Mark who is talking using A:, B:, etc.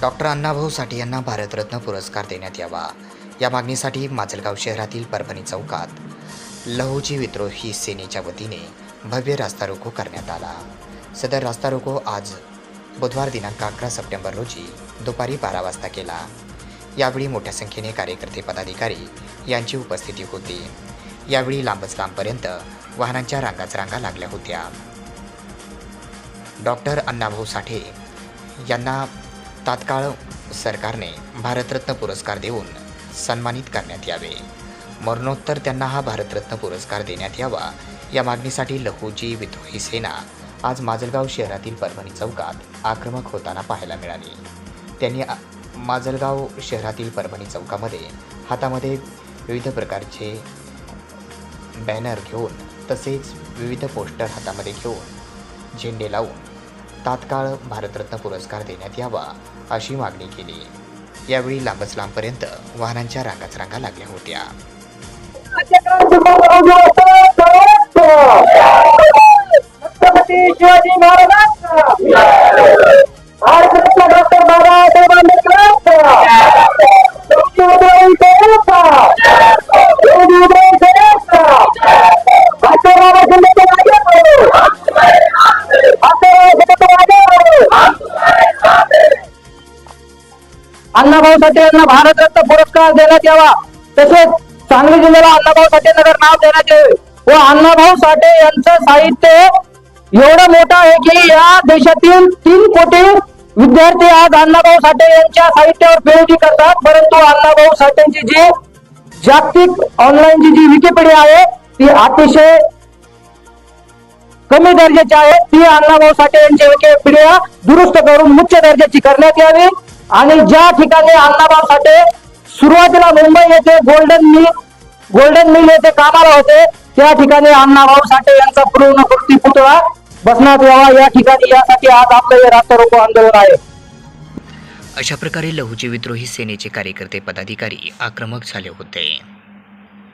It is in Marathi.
A: डॉक्टर अण्णाभाऊ साठे यांना भारतरत्न पुरस्कार देण्यात यावा. या मागणीसाठी माजलगाव शहरातील परभणी चौकात लहूजी विद्रोही सेनेच्या वतीने भव्य रास्ता रोको करण्यात आला. सदर रास्ता रोको आज बुधवार दिनांक अकरा सप्टेंबर रोजी दुपारी बारा वाजता केला. यावेळी मोठ्या संख्येने कार्यकर्ते पदाधिकारी यांची उपस्थिती होती. यावेळी लांबच लांबपर्यंत वाहनांच्या रांगाच रांगा लागल्या होत्या. डॉक्टर अण्णाभाऊ साठे यांना तात्काळ सरकारने भारतरत्न पुरस्कार देऊन सन्मानित करण्यात यावे. मरणोत्तर त्यांना हा भारतरत्न पुरस्कार देण्यात यावा या मागणीसाठी लखोजी विद्रोही सेना आज माजलगाव शहरातील परभणी चौकात आक्रमक होताना पाहायला मिळाली. त्यांनी माजलगाव शहरातील परभणी चौकामध्ये हातामध्ये विविध प्रकारचे बॅनर घेऊन तसेच विविध पोस्टर हातामध्ये घेऊन झेंडे लावून तात्काळ भारतरत्न पुरस्कार देण्यात यावा अशी मागणी केली. यावेळी लांबच लांबपर्यंत वाहनांच्या रांगाच रांगा लागल्या होत्या.
B: अण्णाभाऊ साठे यांना भारतरत्न पुरस्कार देण्यात यावा. तसेच सांगली जिल्ह्याला अण्णाभाऊ साठे नगर नाव देण्यात यावे व अण्णाभाऊ साठे यांचं साहित्य एवढं मोठं आहे की या देशातील तीन कोटी विद्यार्थी आज अण्णाभाऊ साठे यांच्या साहित्यावर पीएचडी करतात. परंतु अण्णाभाऊ साठेंची जी जागतिक ऑनलाईनची जी विकिपीडिया आहे ती अतिशय कमी दर्जाची आहे. ती अण्णाभाऊ साठे यांची विकिपीडिया दुरुस्त करून उच्च दर्जाची करण्यात यावी. आणि ज्या ठिकाणी अण्णाभाऊ साठे सुरुवातीला मुंबई येथे गोल्डन मिल गोल्डन मिल येथे कामाला होते त्या ठिकाणी अण्णाभाऊ साठे यांचा पूर्णकृती पुतळा बसण्यात यावा या ठिकाणी यासाठी आज आपलं हे रास्ता रोको आंदोलन आहे.
A: अशा प्रकारे लहुजी विद्रोही सेनेचे कार्यकर्ते पदाधिकारी आक्रमक झाले होते.